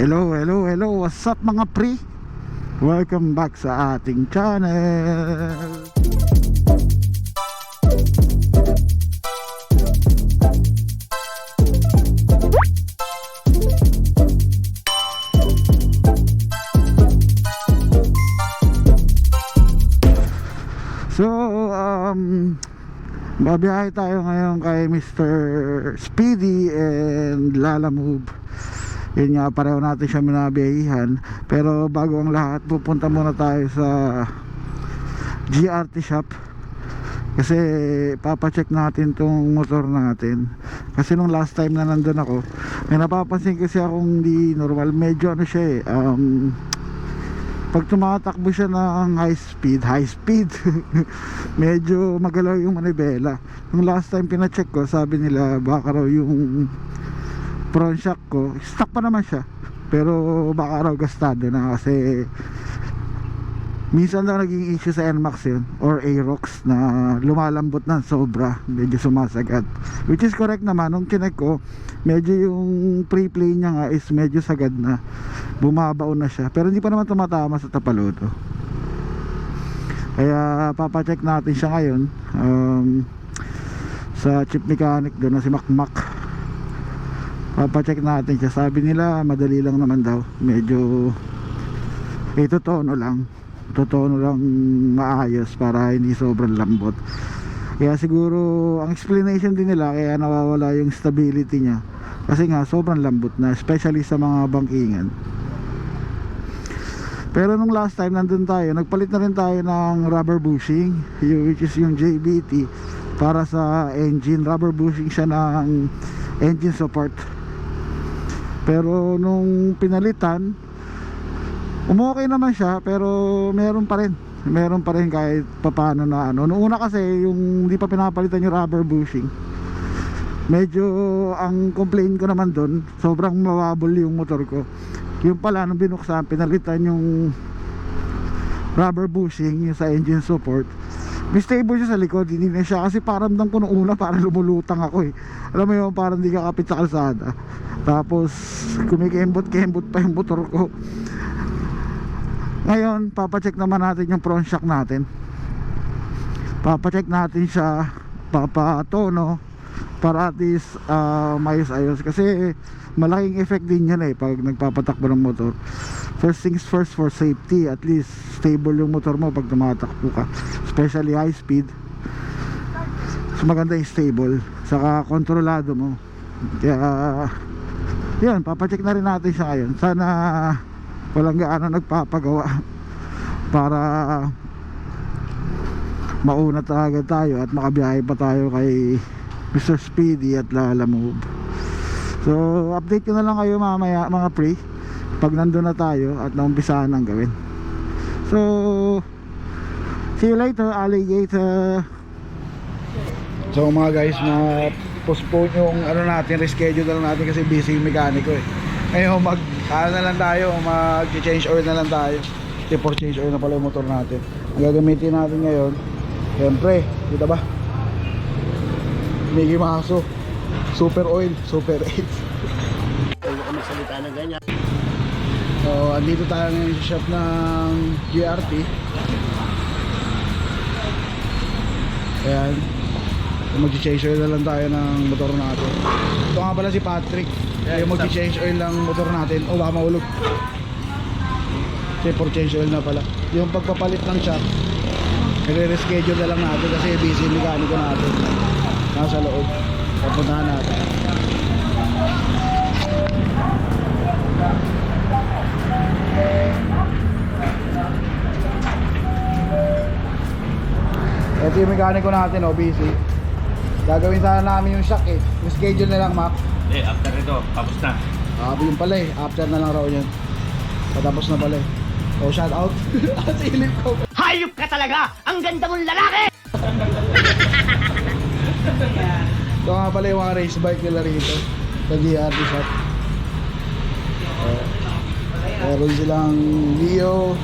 Hello, hello, hello. What's up mga pre? Welcome back sa ating channel. So, um, babiyahe tayo ngayon kay Mr. Speedy and Lala Move. Yun nga, pareho natin siya minabiyahihan. Pero bago ang lahat, pupunta muna tayo sa GRT shop. Kasi papacheck natin tong motor natin. Kasi nung last time na nandun ako, may napapansin kasi akong di normal. Medyo ano siya eh, um, pag tumatakbo siya ng high speed, high speed, medyo magalaw yung manibela. Nung last time pina-check ko, sabi nila baka raw yung front shock ko, stuck pa naman siya. Pero baka raw gastado na kasi minsan daw naging issue sa NMAX yun. Or Aerox na lumalambot ng sobra. Medyo sumasagad which is correct naman. Nung chinek ko medyo yung pre-play niya nga is medyo sagad na. Bumabaon na siya. Pero hindi pa naman tumatama sa tapalodo kaya papacheck natin siya ngayon. Um, sa chip mechanic doon na si Macmac papacheck natin siya. Sabi nila madali lang naman daw. Medyo ito tono lang. Totoo lang maayos para hindi sobrang lambot. Kaya siguro ang explanation din nila kaya nawawala yung stability niya. Kasi nga sobrang lambot na especially sa mga bangkingan. Pero nung last time nandun tayo nagpalit na rin tayo ng rubber bushing which is yung JBT para sa engine. Rubber bushing siya ng engine support pero nung pinalitan umokay naman siya pero meron pa rin. Meron pa rin kahit papano na ano. Noong una kasi yung hindi pa pinapalitan yung rubber bushing medyo ang complain ko naman doon sobrang mawabol yung motor ko. Yung pala nung binuksan pinalitan yung rubber bushing yung sa engine support stable siya sa likod hindi na siya. Kasi paramdam ko noong una parang lumulutang ako eh. Alam mo yun parang hindi kakapit sa kalsada. Tapos kumikembot-kembot pa yung motor ko. Ngayon, papacheck naman natin yung front shock natin. Papacheck natin siya, papatono para at least uh, mayos-ayos kasi malaking effect din yan eh pag nagpapatakbo ng motor. First things first for safety, at least stable yung motor mo pag tumatakbo ka, especially high speed. So maganda yung stable, saka kontrolado mo. Kaya yun, papacheck na rin natin siya ngayon. Sana walang gaano nagpapagawa para mauna talaga tayo at makabiyahe pa tayo kay Mr. Speedy at Lala Move. So update ko na lang kayo mamaya mga pre pag nandun na tayo at naumpisahan ang gawin. So see you later alligator. So mga guys na postpone yung ano natin reschedule na lang natin kasi busy yung mekaniko eh. Ngayon mag ano na lang tayo mag change oil na lang tayo. For change oil na pala yung motor natin. Ang gagamitin natin ngayon siyempre kita ba Mickey Maso super oil super 8 Huwag ka magsalita ng ganyan. so andito tayo ngayon sa shop ng GRT ayan. Mag-change oil na lang tayo ng motor natin. Ito nga pala si Patrick. Yung mag-change oil ng motor natin. Oh baka mahulog kasi for change oil na pala. Yung pagpapalit ng shock nire-reschedule na lang natin kasi busy mekaniko natin nasa loob papuntahan natin ito yung mekaniko natin oh busy gagawin sana namin yung shock eh yung schedule na lang Mac Eh, after ito, tapos na. Sabi yung pala eh, after na lang raw yun. Patapos na pala eh. Oh, shout out. Silip ko. Hayop ka talaga! Ang ganda mong lalaki! Ito nga pala yung mga race bike nila rito. Sa GRT shop. Oh. Meron silang Leo.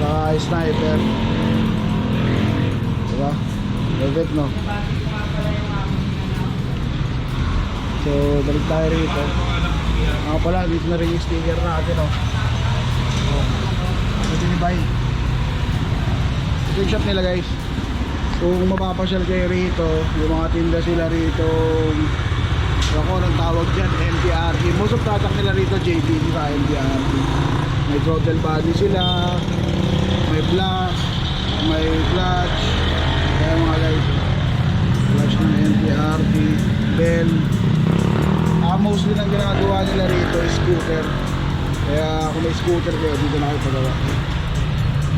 Saka Sniper. Diba? Perfect no? So, balik tayo rito. Nga pala, dito na rin yung sticker natin, oh. Oh. Pwede ni Bay. Ito yung shop nila, guys. Kung mapapasyal kayo rito, yung mga tinda sila rito, ako nang tawag dyan, MPRT. Most of product nila rito, JB, di ba, MPRT. May throttle body sila, may blast, may clutch, kaya mga guys, clutch ng MPRT, bell. Ah, mostly lang ginagawa nila rito scooter. Kaya kung may scooter kayo, dito na kayo pagawa.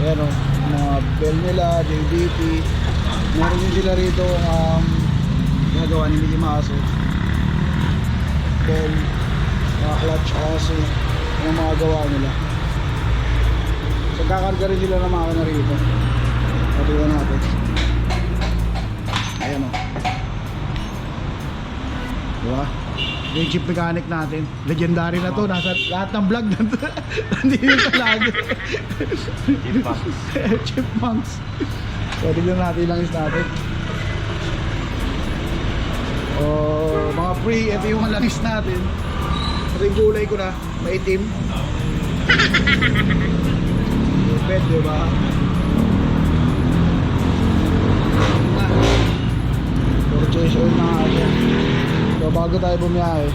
Ayan o, mga bell nila, JBT. Meron din sila rito um, ginagawa ni Mili Maso. Bell, mga clutch also, yung mga gawa nila. So kakarga rin sila ng makina rito. Patuloy natin. Ayan o. Diba? Yung chip mechanic natin. Legendary na to. Nasa lahat ng vlog na to. Nandito sa lagi. Chipmunks. So, tignan natin lang is natin. Oh, mga free, ito yung langis natin. Ito yung kulay ko na, maitim. Pwede, di ba? Puro chase oil na nga siya. So, bago tayo bumiyahe,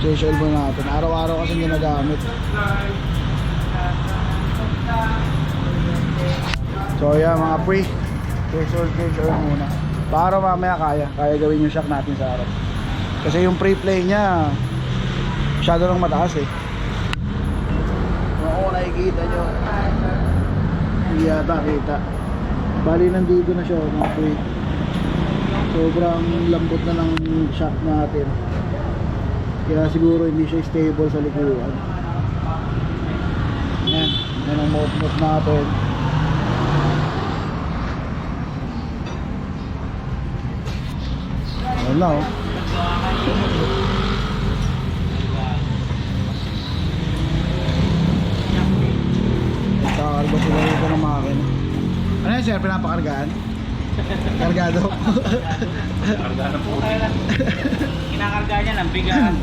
chase oil muna natin. Araw-araw kasi ginagamit. So, yeah, mga pre, chase oil muna. Para mamaya kaya, kaya gawin yung shock natin sa araw. Kasi yung pre-play niya, masyado lang mataas eh. Kung nakikita nyo, hindi yata kita. Bali nandito na siya mga pre. Sobrang lambot na ng shock natin. Kaya siguro hindi siya stable sa likuan. Yan, yan ang mouth-mouth natin. Wala oh. Nagkakarga sila rito ng makina. Ano yan sir? Pinapakargaan? Kargado? Karga na po. Kinakarga niya ng bigas.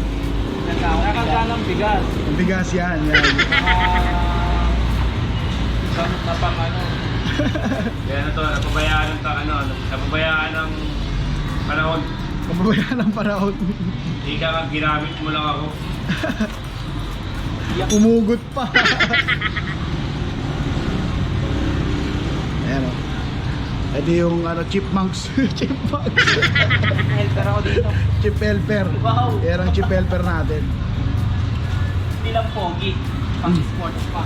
Kinakarga ng bigas. Ang bigas yan. yan. Ah, gamit na pang ano. Kaya na to, napabayaan ng ano, napabayaan ng panahon. Kababayan ng panahon. Hindi ka ginamit mo lang ako. Umugot pa. Ayan o. Ito yung ano, chipmunks. chipmunks. Helper ako dito. chip helper. Wow. Yan ang chip helper natin. Hindi lang pogi. Pang sports pa.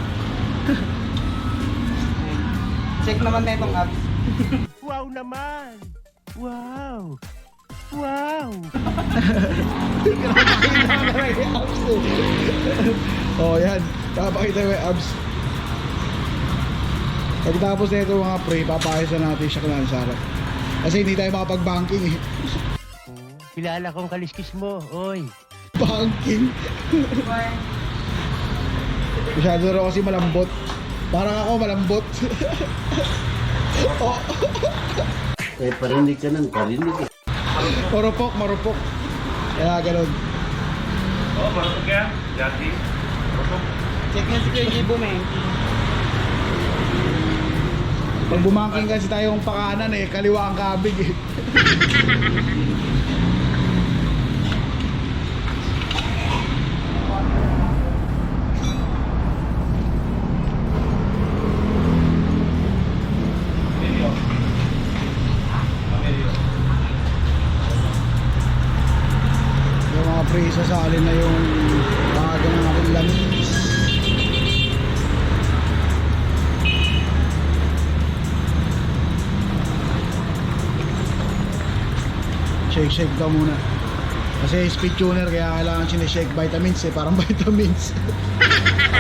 Check naman na itong apps. Wow naman! Wow! Wow! oh, yan. Papakita mo yung abs. Pagkatapos na ito mga pre, papakita na natin siya kung sa harap. Kasi hindi tayo makapag-banking eh. Kilala kong kaliskis mo, oy! Banking. Masyado raw kasi malambot. Parang ako malambot. oh, Eh, parinig ka ng parinig eh. Marupok, marupok. Kaya ganun. Oo, oh, marunong kaya. Dati. Marunong. Check niya si Kuya Gibo, men. Pag bumangking kasi tayong pakanan eh, kaliwa ang kabig eh. sasali na yung bago ng aking lamis. Shake shake daw muna. Kasi speed tuner kaya kailangan sinishake vitamins eh, parang vitamins.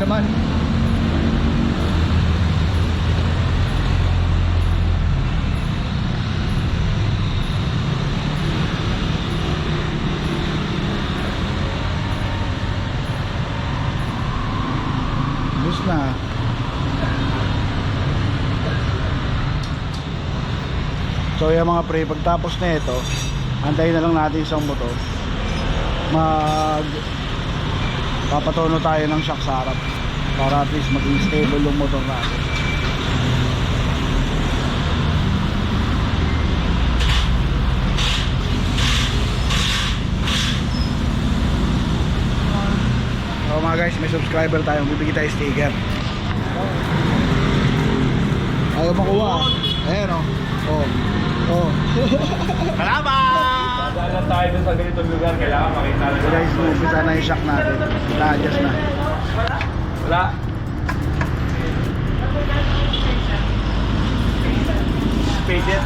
naman. Bus na. So yung mga pre, pagtapos na ito, antayin na lang natin isang motor. Mag papatono tayo ng shock sa harap para at least maging stable yung motor natin. So mga guys, may subscriber tayo, bibigyan tayo sticker. Ayaw makuha. Ayan o. Oh. Oh. Salamat! Dadaan tayo dun sa ganitong lugar. Kailangan makita na So guys, umpisa na yung shock natin. Na-adjust na. Wala. Faded.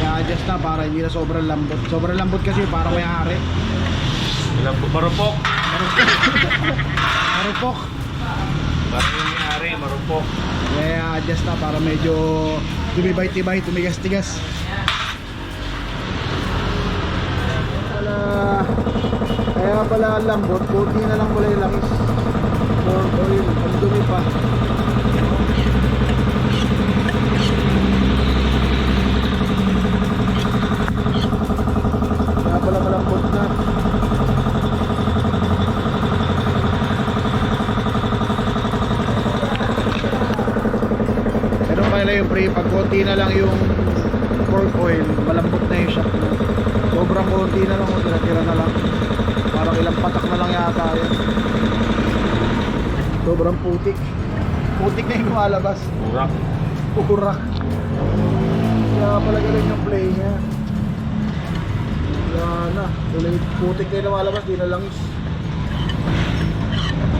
I-adjust na para hindi na sobrang lambot. Sobrang lambot kasi parang may hari. Ilang marupok. Marupok. Parang yung may-ari, marupok. Kaya adjust na para medyo tumibay-tibay, tumigas-tigas. Pala, kaya pala lambot, kunti na lang pala yung langis. For oil, ang dumi pa. Kaya pala malambot na. Pero pre, pag konti na lang yung cork oil, malambot na yung shock mo. Sobrang konti na lang, o tira-tira na lang. Parang ilang patak na lang yata yun. Sobrang putik. Putik na yung lumalabas. Urak. Pukurak. Kaya pala ganun yung play niya. Wala na. Tuloy, putik na yung lumalabas, di na langis.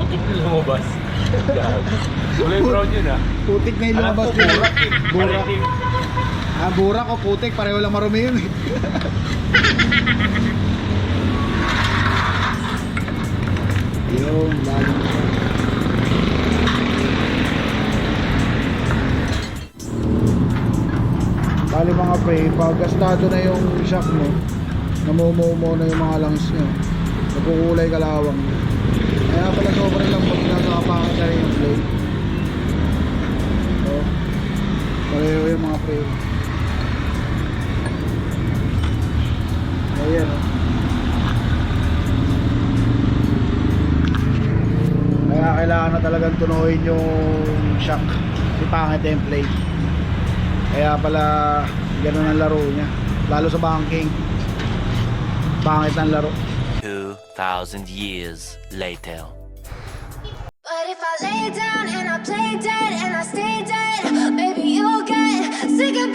Putik na lumabas. Kulay brown yun ah. Putik na yung ko, lumabas. na- burak. Burak. Ah, burak o putik, pareho lang marumi yun eh. Yung, siya. Bali mga pre, pag gastado na yung shock mo, namumumo na yung mga lungs nyo, nagkukulay kalawang. Kaya pala sobrang lang pag nagkakapangat na yung blade. Pareho yung mga pre. Ayan oh. Kaya kailangan na talagang tunuhin yung shock si pangit yung plate. Kaya pala ganun ang laro niya. Lalo sa banking. Pangit ang laro. 2,000 years later. But if I lay down and I play dead and I stay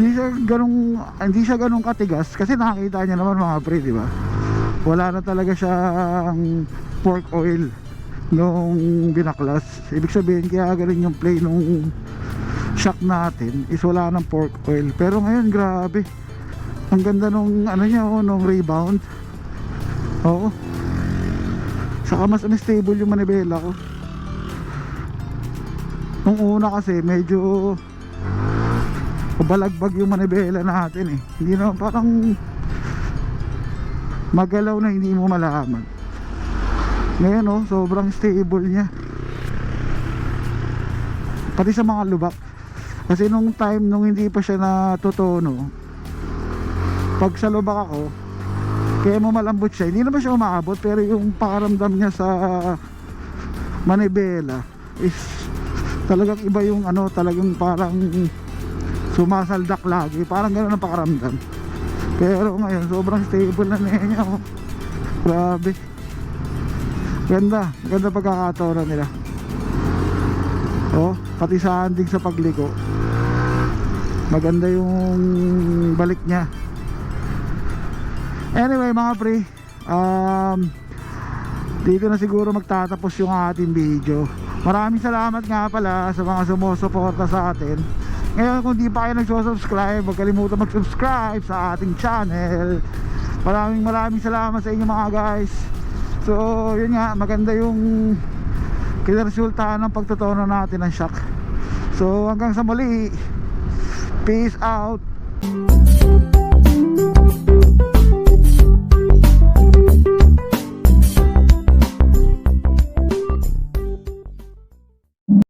Hindi siya ganung hindi siya ganung katigas kasi nakakita niya naman mga pre, di ba? Wala na talaga siyang pork oil nung binaklas. Ibig sabihin kaya ganun yung play nung shock natin is wala ng pork oil. Pero ngayon grabe. Ang ganda nung ano niya oh, nung rebound. Oo. Saka mas stable yung manibela ko. Nung una kasi medyo balagbag yung manibela natin eh. Hindi na parang magalaw na hindi mo malaman. Ngayon oh, sobrang stable niya. Pati sa mga lubak. Kasi nung time nung hindi pa siya natutono, pag sa lubak ako, kaya mo malambot siya. Hindi naman siya umaabot pero yung pakaramdam niya sa manibela is talagang iba yung ano, talagang parang sumasaldak lagi. Parang gano'n ang pakaramdam. Pero ngayon, sobrang stable na niya. Oh. Grabe. Ganda. Ganda pagkakataon nila. Oh, pati sa sa pagliko. Maganda yung balik niya. Anyway, mga pre, um, dito na siguro magtatapos yung ating video. Maraming salamat nga pala sa mga sumusuporta sa atin. Ngayon kung di pa kayo nagsusubscribe, huwag kalimutan mag-subscribe sa ating channel. Maraming maraming salamat sa inyo mga guys. So, yun nga, maganda yung kinresultahan ng pagtutono natin ng shock. So, hanggang sa muli. Peace out.